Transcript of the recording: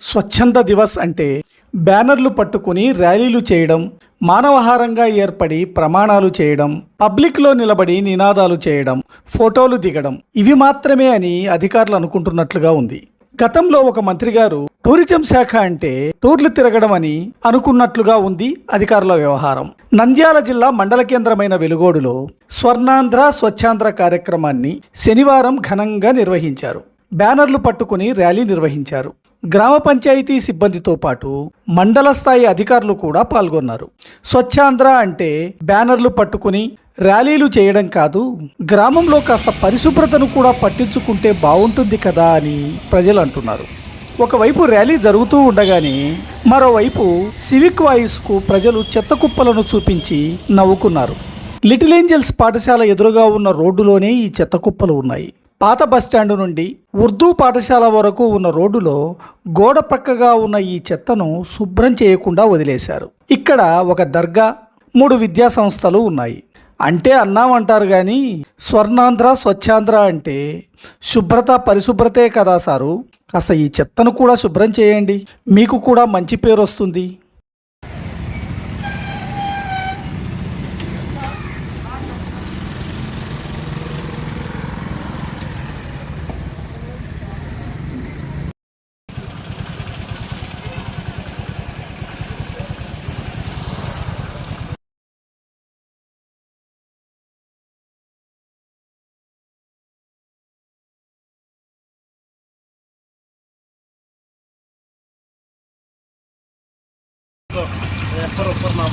స్వచ్ఛంద దివస్ అంటే బ్యానర్లు పట్టుకుని ర్యాలీలు చేయడం మానవహారంగా ఏర్పడి ప్రమాణాలు చేయడం పబ్లిక్లో నిలబడి నినాదాలు చేయడం ఫోటోలు దిగడం. ఇవి మాత్రమే అని అధికారులు అనుకుంటున్నట్లుగా ఉంది. గతంలో ఒక మంత్రి గారు టూరిజం శాఖ అంటే టూర్లు తిరగడం అని అనుకున్నట్లుగా ఉంది అధికారుల వ్యవహారం. నంద్యాల జిల్లా మండల కేంద్రమైన వెలుగోడులో స్వర్ణాంధ్ర స్వచ్ఛాంధ్ర కార్యక్రమాన్ని శనివారం ఘనంగా నిర్వహించారు. బ్యానర్లు పట్టుకుని ర్యాలీ నిర్వహించారు. గ్రామ పంచాయతీ సిబ్బందితో పాటు మండల స్థాయి అధికారులు కూడా పాల్గొన్నారు. స్వచ్ఛాంధ్ర అంటే బ్యానర్లు పట్టుకుని ర్యాలీలు చేయడం కాదు గ్రామంలో కాస్త పరిశుభ్రతను కూడా పట్టించుకుంటే బాగుంటుంది కదా అని ప్రజలు అంటున్నారు. ఒకవైపు ర్యాలీ జరుగుతూ ఉండగానే మరోవైపు సివిక్ వాయిస్కు ప్రజలు చెత్త కుప్పలను చూపించి నవ్వుకున్నారు. లిటిల్ ఏంజల్స్ పాఠశాల ఎదురుగా ఉన్న రోడ్డులోనే ఈ చెత్త కుప్పలు ఉన్నాయి. పాత బస్టాండు నుండి ఉర్దూ పాఠశాల వరకు ఉన్న రోడ్డులో గోడ ప్రక్కగా ఉన్న ఈ చెత్తను శుభ్రం చేయకుండా వదిలేశారు. ఇక్కడ ఒక దర్గా మూడు విద్యా సంస్థలు ఉన్నాయి. అంటే అన్నామంటారు కానీ స్వర్ణాంధ్ర స్వచ్ఛాంధ్ర అంటే శుభ్రత పరిశుభ్రతే కదా సారు. కాస్త ఈ చెత్తను కూడా శుభ్రం చేయండి. మీకు కూడా మంచి పేరు వస్తుంది. ખરો ખરમાં